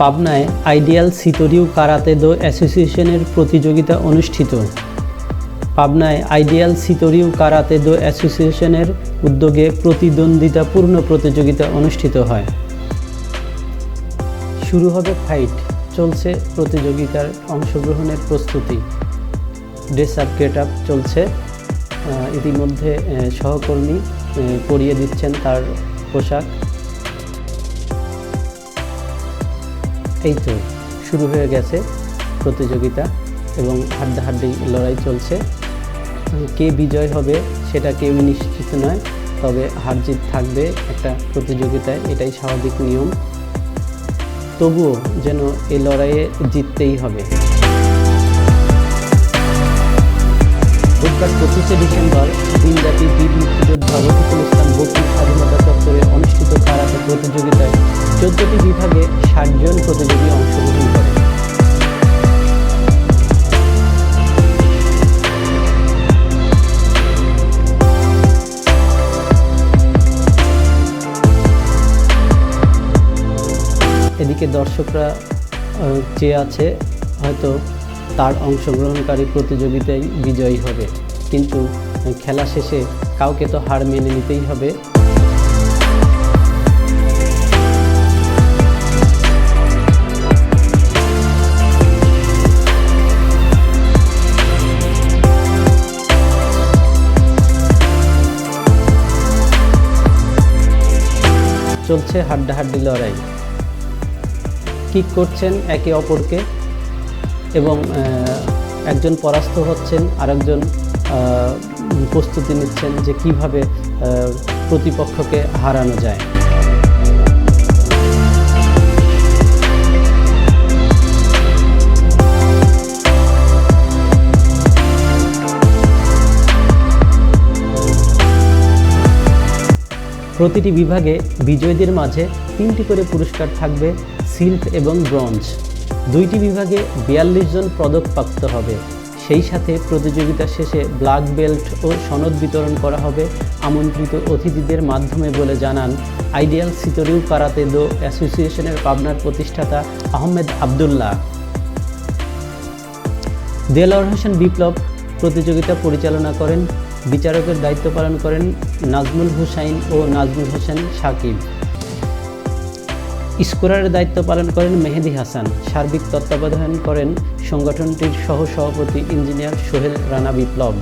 পাবনায় ideal সিতরিউ karate দো অ্যাসোসিয়েশনের প্রতিযোগিতা অনুষ্ঠিত। পাবনায় আইডিয়াল সিতরিউ কারাতে দো অ্যাসোসিয়েশনের উদ্যোগে প্রতিদ্বন্দ্বিতাপূর্ণ প্রতিযোগিতা অনুষ্ঠিত হয়। শুরু হবে ফাইট, চলছে প্রতিযোগিতার অংশগ্রহণের প্রস্তুতি। ড্রেস আপ, গেট আপ চলছে। ইতিমধ্যে সহকর্মী পরিয়ে দিচ্ছেন তার পোশাক। এই তো শুরু হয়ে গেছে প্রতিযোগিতা এবং হাড্ডাহাড্ডি লড়াই চলছে। কে বিজয় হবে সেটা কেউ নিশ্চিত নয়, তবে হার জিত থাকবে একটা প্রতিযোগিতায়, এটাই স্বাভাবিক নিয়ম। তবুও যেন এই লড়াইয়ে জিততেই হবে। বুধবার পঁচিশে ডিসেম্বর দিনব্যাপী বীর মুক্তিযোদ্ধা রফিকুল ইসলাম বকুল স্বাধীনতা চত্বরে অনুষ্ঠিত কারাতে প্রতিযোগিতায় চোদ্দটি বিভাগে ষাটজন প্রতিযোগী অংশগ্রহণ করে এদিকে দর্শকরা চেয়ে আছে হয়তো তার অংশগ্রহণকারী প্রতিযোগিতায় বিজয়ী হবে। কিন্তু খেলা শেষে কাউকে তো হার মেনে নিতেই হবে। চলছে হাড্ডাহাড্ডি লড়াই। কিক করছেন একে অপরকে? এবং একজন পরাস্ত হচ্ছেন, আরেকজন প্রস্তুতি নিচ্ছেন যে কীভাবে প্রতিপক্ষকে হারানো যায়। প্রতিটি বিভাগে বিজয়ীদের মাঝে তিনটি করে পুরস্কার থাকবে সিল্ক এবং ব্রঞ্জ। দুইটি বিভাগে বিয়াল্লিশ জন পদকপ্রাপ্ত হবে। সেই সাথে প্রতিযোগিতা শেষে ব্ল্যাক বেল্ট ও সনদ বিতরণ করা হবে, আমন্ত্রিত অতিথিদের মাধ্যমে বলে জানান আইডিয়াল সিতরিউ কারাতে দো অ্যাসোসিয়েশনের পাবনার প্রতিষ্ঠাতা আহমেদ আবদুল্লাহ। দেলোয়ার হোসেন বিপ্লব প্রতিযোগিতা পরিচালনা করেন বিচারকের দায়িত্ব পালন করেন নাজমুল হুসাইন ও নাজমুল হোসেন সাকিব স্কোরারের দায়িত্ব পালন করেন মেহেদি হাসান। সার্বিক তত্ত্বাবধান করেন সংগঠনটির সহ সভাপতি ইঞ্জিনিয়ার সোহেল রানা বিপ্লব।